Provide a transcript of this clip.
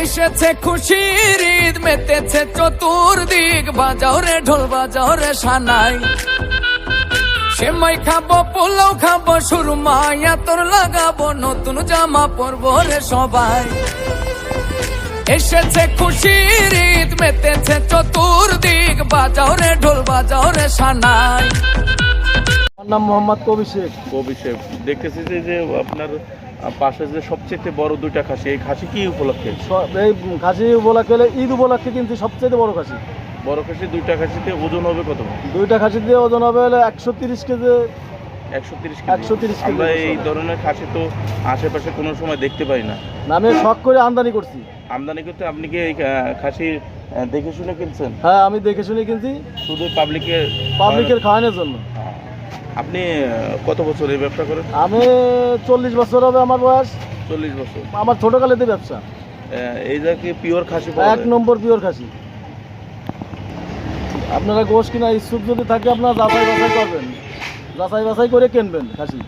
এসেছে খুশির ঈদ মেতেছে চতুর্দিক। বাজাও রে ঢোল বাজাও রে সানাই। সেমাই খাব পোলাও খাব সুরমাইয়া তোর লাগাবো নতুন জামা পরবো রে সবাই। এসেছে খুশির ঈদ মেতেছে চতুর্দিক। বাজাও রে ঢোল বাজাও রে সানাই। আমার নাম মোহাম্মদ কবি শেখ দেখতেছি যে আপনার পাশে যে সবচেয়ে বড় দুইটা খাসি এই খাসি কি উপলক্ষে? এই খাসি উপলক্ষে হলে ঈদ উপলক্ষে কিন্তু সবচেয়ে বড় খাসি। বড় খাসি দুইটা খাসিতে ওজন হবে কত? দুইটা খাসি দিয়ে ওজন হবে হলে একশো তিরিশ কেজি। একশো তিরিশ 130 কেজি আমরা এই ধরনের খাসি তো আশেপাশে কোনো সময় দেখতে পাই না। আমি শখ করে আমদানি করছি। আমদানি করতে আপনি কি এই আহ, খাসি আহ, দেখে শুনে কিনছেন? হ্যাঁ আমি দেখে শুনে কিনছি। শুধু পাবলিকের পাবলিকের খাওয়ানোর জন্য। আপনি কত বছর এই ব্যবসা করেন? আমি চল্লিশ বছর হবে আমার বয়স। চল্লিশ বছর। আমার ছোটকালেতে ব্যবসা। এই যা কি পিওর খাসি এক নম্বর পিওর খাসি। আপনারা গোশ কিনা ইচ্ছুক যদি থাকে আপনারা যাচাই বাছাই করবেন। যাচাই বাছাই করে কিনবেন খাসি।